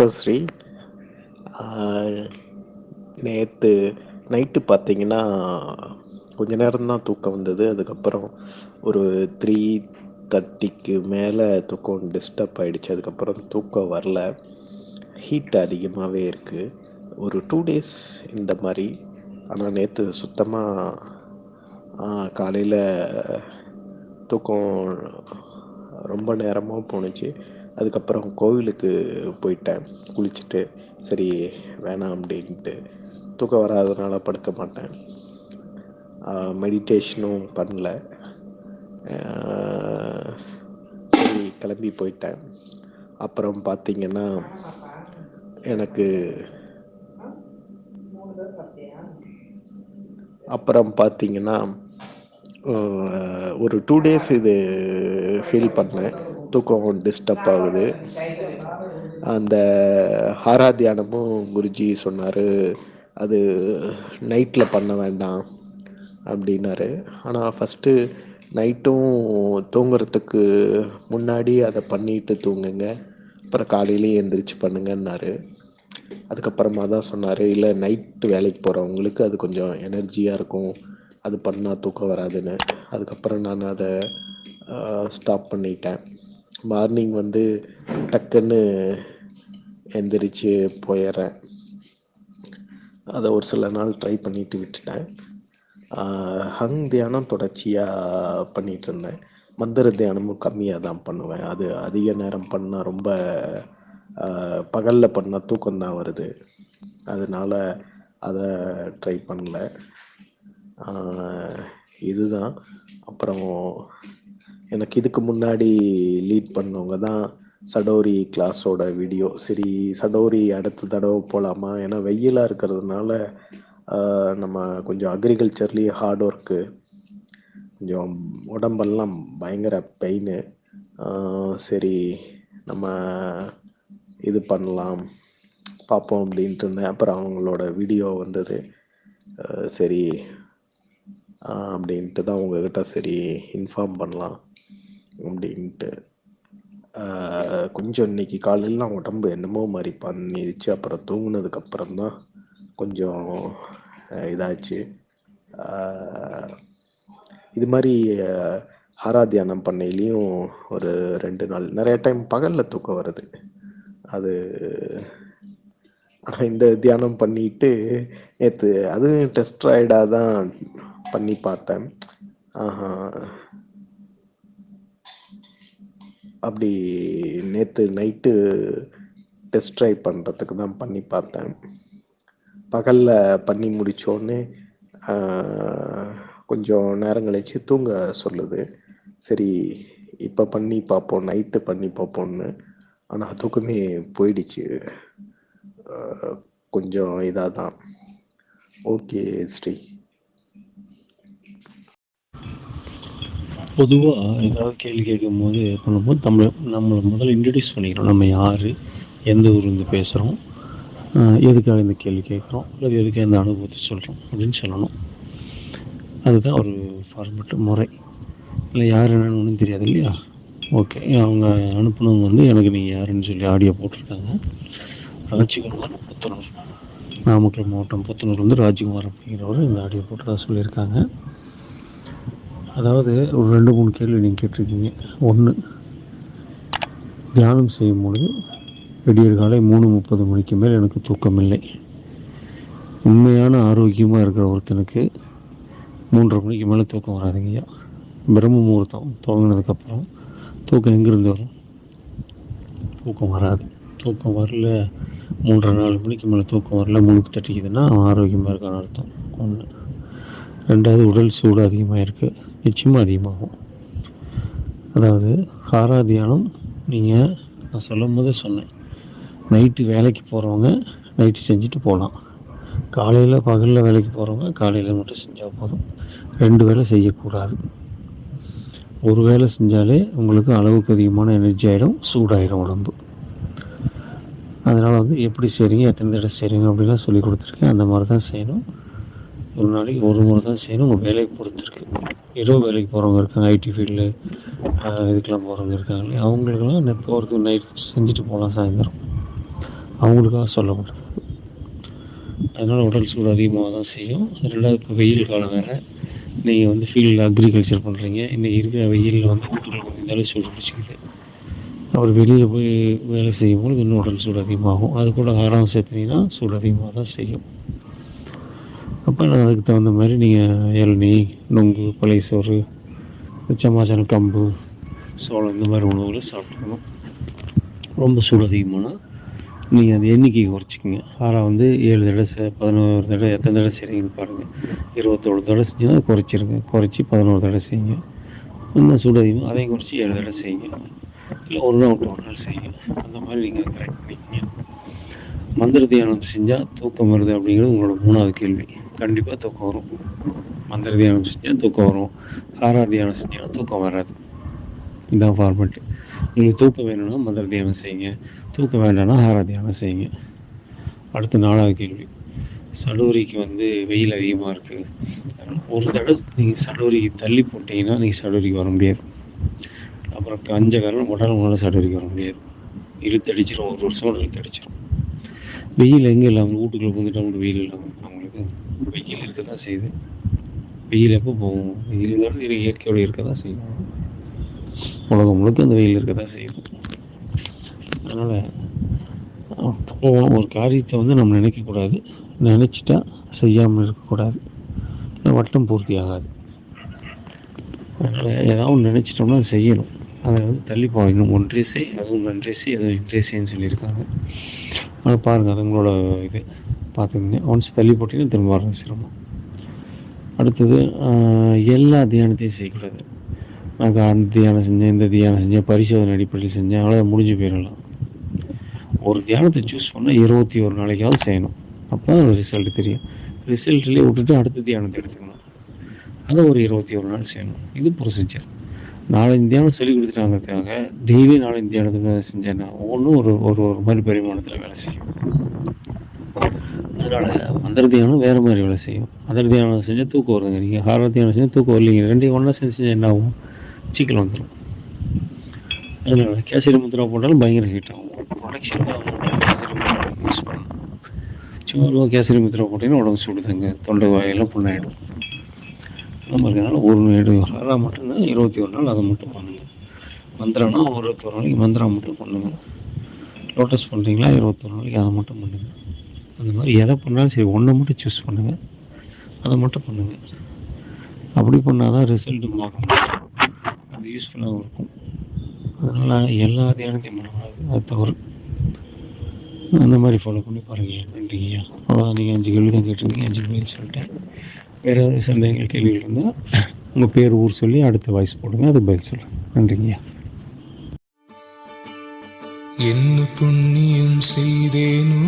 வணக்கம் ஸ்ரீ. நேற்று நைட்டு பார்த்தீங்கன்னா கொஞ்ச நேரம் தான் தூக்கம் வந்தது. அதுக்கப்புறம் ஒரு த்ரீ தேர்ட்டிக்கு மேலே தூக்கம் டிஸ்டர்ப் ஆகிடுச்சு அதுக்கப்புறம் தூக்கம் வரல. ஹீட் அதிகமாகவே இருக்குது ஒரு டூ டேஸ் இந்த மாதிரி. ஆனால் நேற்று சுத்தமாக காலையில் தூக்கம் ரொம்ப நேரமாக போணுச்சு. அதுக்கப்புறம் கோவிலுக்கு போயிட்டேன். குளிச்சுட்டு சரி வேணாம் அப்படின்ட்டு. தூக்கம் வராதனால படுக்க மாட்டேன். மெடிடேஷனும் பண்ணல. சரி கிளம்பி போயிட்டேன். அப்புறம் பார்த்தீங்கன்னா எனக்கு அப்புறம் பார்த்தீங்கன்னா ஒரு டூ டேஸ் இது ஃபீல் பண்ணேன். தூக்கம் டிஸ்டர்ப் ஆகுது. அந்த ஹாரா தியானமும் குருஜி சொன்னார் அது நைட்டில் பண்ண வேண்டாம் அப்படின்னாரு. ஆனால் ஃபஸ்ட்டு நைட்டும் தூங்குறதுக்கு முன்னாடி அதை பண்ணிட்டு தூங்குங்க. அப்புறம் காலையிலேயே எந்திரிச்சு பண்ணுங்கன்னாரு. அதுக்கப்புறமா தான் சொன்னார் இல்லை நைட்டு வேலைக்கு போகிறவங்களுக்கு அது கொஞ்சம் எனர்ஜியாக இருக்கும். அது பண்ணால் தூக்கம் வராதுன்னு. அதுக்கப்புறம் நான் அதை ஸ்டாப் பண்ணிட்டேன். மார்னிங் வந்து டக்குன்னு எந்திரிச்சு போயிடுறேன். அதை ஒரு சில நாள் ட்ரை பண்ணிட்டு விட்டுட்டேன். ஹங் தியானம் தொடர்ச்சியாக பண்ணிட்டு இருந்தேன். மந்திர தியானமும் கம்மியாக தான் பண்ணுவேன். அது அதிக நேரம் பண்ணால் ரொம்ப பகலில் பண்ணால் தூக்கம் தான் வருது. அதனால் அதை ட்ரை பண்ணல. இதுதான். அப்புறம் எனக்கு இதுக்கு முன்னாடி லீட் பண்ணவங்க தான் சடோரி கிளாஸோட வீடியோ சரி சடோரி அடுத்த தடவை போகலாமா ஏன்னா வெயிலாக இருக்கிறதுனால நம்ம கொஞ்சம் அக்ரிகல்ச்சர்லேயும் ஹார்ட் ஒர்க்கு கொஞ்சம் உடம்பெல்லாம் பயங்கர பெயின் சரி நம்ம இது பண்ணலாம் பார்ப்போம் அப்படின்ட்டு இருந்தேன். அப்புறம் அவங்களோட வீடியோ வந்தது. சரி அப்படின்ட்டு தான் உங்ககிட்ட சரி இன்ஃபார்ம் பண்ணலாம். அப்படின்ட்டு. கொஞ்சம் இன்னைக்கு காலையிலாம் உடம்பு என்னமோ மாதிரி பண்ணிருச்சு. அப்புறம் தூங்கினதுக்கு அப்புறம் தான் கொஞ்சம் இதாச்சு இது மாதிரி ஹாரா தியானம் பண்ணையிலையும் ஒரு ரெண்டு நாள். நிறைய டைம் பகலில் தூக்கம் வருது. அது ஆனால் இந்த தியானம் பண்ணிட்டு நேற்று அதுவும் டெஸ்ட் ரைடாக தான் பண்ணி பார்த்தேன். ஆஹா அப்படி நேற்று நைட்டு டெஸ்ட் ட்ரைவ் பண்ணுறதுக்கு தான் பண்ணி பார்த்தேன். பகலில் பண்ணி முடித்தோடனே கொஞ்சம் நேரம் கழிச்சு தூங்க சொல்லுது. சரி இப்போ பண்ணி பார்ப்போம் நைட்டு பண்ணி பார்ப்போம்னு. ஆனால் தூக்கமே போயிடுச்சு. கொஞ்சம் இதாக தான் ஓகே ஸ்ரீ. பொதுவாக ஏதாவது கேள்வி கேட்கும்போது பண்ணும்போது தமிழை நம்மளை முதல்ல இன்ட்ரடியூஸ் பண்ணிக்கிறோம். நம்ம யார் எந்த ஊர்லேருந்து பேசுகிறோம் எதுக்காக இந்த கேள்வி கேட்குறோம் அல்லது எதுக்காக இந்த அனுபவத்தை சொல்கிறோம் அப்படின்னு சொல்லணும். அதுதான் ஒரு ஃபார்மெட்டு முறை. இல்லை யார் என்னன்னு ஒன்றும் தெரியாது இல்லையா? ஓகே அவங்க அனுப்புனவங்க வந்து எனக்கு நீங்கள் யாருன்னு சொல்லி ஆடியோ போட்டிருக்காங்க. ராஜ்குமார் புத்தனூர். நாமக்கல் மாவட்டம் புத்தனூர் வந்து ராஜ்குமார் அப்படிங்கிறவர் இந்த ஆடியோ போட்டு தான் சொல்லியிருக்காங்க. அதாவது ஒரு ரெண்டு மூணு கேள்வி நீங்கள் கேட்டிருக்கீங்க. ஒன்று தியானம் செய்யும் பொழுது விடியற் காலை மூணு முப்பது மணிக்கு மேல் எனக்கு தூக்கமில்லை. உண்மையான ஆரோக்கியமாக இருக்கிற ஒருத்தனுக்கு மூன்றரை மணிக்கு மேலே தூக்கம் வராதுங்கய்யா. பிரம்ம முகூர்த்தம் துவங்கினதுக்கப்புறம் தூக்கம் எங்கேருந்து வரும்? தூக்கம் வராது. தூக்கம் வரல மூன்றரை நாலு மணிக்கு மேலே தூக்கம் வரல முழுக்கு தட்டிக்குதுன்னா ஆரோக்கியமாக இருக்கான்னு அர்த்தம். ஒன்று ரெண்டாவது உடல் சூடு அதிகமாக இருக்குது நிச்சயமாக அதிகமாகும் அதாவது ஹாரா தியானம் நீங்கள் நான் சொல்லும் போதே சொன்னேன். நைட்டு வேலைக்கு போகிறவங்க நைட்டு செஞ்சுட்டு போகலாம் காலையில் பகலில் வேலைக்கு போகிறவங்க காலையில் மட்டும் செஞ்சால் போதும். ரெண்டு வேலை செய்யக்கூடாது. ஒரு வேலை செஞ்சாலே உங்களுக்கு அளவுக்கு அதிகமான எனர்ஜி ஆகிடும் சூடாயிடும் உடம்பு. அதனால் வந்து எப்படி செய்கிறீங்க எத்தனை தடவை செய்கிறீங்க அப்படின்லாம் சொல்லி கொடுத்துருக்கேன். அந்த மாதிரி தான் செய்யணும். ஒரு நாளைக்கு ஒரு முறை தான் செய்யணும். உங்கள் வேலையை பொறுத்து இருக்குது இரவு வேலைக்கு போகிறவங்க இருக்காங்க ஐடி ஃபீல்டு இதுக்கெல்லாம் போகிறவங்க இருக்காங்க. இல்லையா அவங்களுக்கெல்லாம் போகிறது நைட் செஞ்சுட்டு போகலாம் சாயந்தரம். அவங்களுக்காக சொல்லப்படுது. அதனால் உடல் சூடு அதிகமாக தான் செய்யும். அது ரெண்டாவது இப்போ வெயில் காலம் வேறு. நீங்கள் வந்து ஃபீல்டில் அக்ரிகல்ச்சர் பண்ணுறீங்க இன்றைக்கி இருக்கிற வெயிலில் வந்து வீட்டுக்குள்ள கொஞ்சம் சூடு பிடிச்சிக்குது. அப்புறம் வெளியில் போய் வேலை செய்யும்போது இன்னும் உடல் சூடு அதிகமாகும். அது கூட ஆறாம் சேர்த்துனீங்கன்னா சூடு அதிகமாக தான் செய்யும். அப்போ அதுக்கு தகுந்த மாதிரி நீங்கள் இளநீ நொங்கு பழைய சோறு சமாச்சாரம் கம்பு சோளம் இந்த மாதிரி உணவுகளை சாப்பிட்டுக்கணும். ரொம்ப சூடு அதிகமானால் நீங்கள் அந்த எண்ணிக்கையை குறைச்சிக்கோங்க. ஆறாக வந்து ஏழு தடவை செ பதினோரு தடவை எத்தனை தடவை செய்கிறீங்கன்னு பாருங்கள் இருபத்தோரு தடவை செஞ்சீங்கன்னா குறைச்சிருங்க. குறைச்சி பதினோரு தடவை செய்யுங்க. இன்னும் சூடு அதிகமாக அதையும் குறைச்சி ஏழு தடவை செய்யுங்க. இல்லை ஒரு நாள் விட்டு ஒரு நாள் செய்யுங்க. அந்த மாதிரி நீங்கள் கரெக்ட் பண்ணிக்கோங்க. மந்திர தியானம் செஞ்சால் தூக்கம் வருது அப்படிங்கிறது உங்களோட மூணாவது கேள்வி. கண்டிப்பாக தூக்கம் வரும். மந்திர தியானம் செஞ்சால் தூக்கம் வரும். ஹாரா தியானம் செஞ்சாலும் தூக்கம் வராது. இதான் ஃபார்மெட்டு உங்களுக்கு தூக்கம் வேணும்னா மந்திர தியானம் செய்யுங்க. தூக்கம் வேண்டாம்னா ஹாரா தியானம் செய்யுங்க. அடுத்த நாலாவது கேள்வி. சடோரிக்கு வந்து வெயில் அதிகமாக இருக்குது ஒரு தடவை நீங்கள் சடோரிக்கு தள்ளி போட்டிங்கன்னா நீங்கள் சடோரிக்கு வர முடியாது. அப்புறம் கஞ்ச காரணம் உடல் உங்களால் சடோரிக்கு வர முடியாது. இழுத்தடிச்சிடும் ஒரு வருஷம் இழுத்தடிச்சிடும் வெயில் எங்கே இல்லாமல் வீட்டுக்குள்ளே வந்துட்டு அவங்களுக்கு வெயில் இல்லாமல் அவங்களுக்கு வெயில் இருக்க தான் செய்யுது. வெயில் எப்போ போகும்? வெயில் இயற்கையோட இருக்க தான் செய்யும். உலகம் முழுக்க அந்த வெயில் இருக்க தான் செய்யுது. அதனால் போகணும் ஒரு காரியத்தை வந்து நம்ம நினைக்கக்கூடாது நினச்சிட்டா செய்யாமல் இருக்கக்கூடாது வட்டம் பூர்த்தி ஆகாது. அதனால் ஏதாவது நினச்சிட்டோம்னா அதை செய்யணும். அதை வந்து தள்ளி போகணும். ஒன்றே செய் அதுவும் நன்றே செய் அதுவும் இன்றே செய்ன்னு சொல்லியிருக்காங்க. அதனால் பாருங்கள் அது உங்களோட இது. பார்த்துக்கிங்க. ஒன்ஸ் தள்ளி போட்டிங்கன்னா திரும்ப வர்றது சிரமம். அடுத்தது எல்லா தியானத்தையும் செய்யக்கூடாது. நான் அந்த தியானம் செஞ்சேன் இந்த தியானம் செஞ்சேன் பரிசோதனை அடிப்படையில் செஞ்சேன் அவ்வளோ முடிஞ்சு போயிடலாம். ஒரு தியானத்தை சூஸ் பண்ணால் இருபத்தி ஒரு நாளைக்காவது செய்யணும். அப்போ தான் ரிசல்ட் தெரியும். ரிசல்ட்லேயே விட்டுட்டு அடுத்த தியானத்தை எடுத்துக்கணும். அதை ஒரு இருபத்தி ஒரு நாள் செய்யணும். இது ப்ரொசீஜர் நாலஞ்சு தியானம் சொல்லி கொடுத்துட்டாங்கிறதுக்காக டெய்லி நாலஞ்சு தியானத்துக்கு செஞ்சேன்னா ஒவ்வொன்றும் ஒரு ஒரு ஒரு மாதிரி பரிமாணத்தில் வேலை செய்யும். அதனால மந்திர தியானம் வேறு மாதிரி வேலை செய்யும். மந்திர தியானம் செஞ்சால் தூக்கம் வருதுங்க. நீங்கள் ஹார தியானம் செஞ்சால் தூக்கம் வரலீங்க. ரெண்டையும் ஒன்றா செஞ்சு செஞ்சால் என்ன ஆகும்? சீக்கிரம் வந்துடும் அதனால கேசரி முத்திரா போட்டாலும் பயங்கர ஹீட் ஆகும். ப்ரொடக்ஷன் கேசரி முத்திரா யூஸ் பண்ணணும். சும்மா கேசரி முத்திரா போட்டீங்கன்னா உடம்பு சுடுதுங்க. தொண்டை வாயெல்லாம் புண்ணாயிடும். கிழமை இருக்கனால ஒரு ஏழு ஹாரா மட்டும்தான் இருபத்தி ஒரு நாள் அதை மட்டும் பண்ணுங்க. மந்திரம்னா ஒரு இருபத்தொரு நாளைக்கு மந்திரம் மட்டும் பண்ணுங்க. லோட்டஸ் பண்ணுறீங்களா இருபத்தொரு நாளைக்கு அதை மட்டும் பண்ணுங்க. அந்த மாதிரி எதை பண்ணாலும் சரி ஒன்றை மட்டும் சூஸ் பண்ணுங்கள் அதை மட்டும் பண்ணுங்கள் அப்படி பண்ணால் தான் ரிசல்ட் மாறும். அது யூஸ்ஃபுல்லாகவும் இருக்கும். அதனால் எல்லா தியானத்தையும் பண்ணக்கூடாது. அது தவறு. அந்த மாதிரி ஃபாலோ பண்ணி பாருங்கள் நன்றிங்கய்யா. அவ்வளோதான் நீங்கள் அஞ்சு கேள்வி தான் கேட்டிருந்தீங்க. அஞ்சு கேள்வின்னு சொல்லிட்டேன். வேறு ஏதாவது சந்தேகங்கள் கேள்விகள் இருந்தால் உங்கள் பேர் ஊர் சொல்லி அடுத்த வாய்ஸ் போடுங்க. அது பதில் சொல்கிறேன் நன்றிங்கய்யா. என்ன புண்ணியம் செய்தேனோ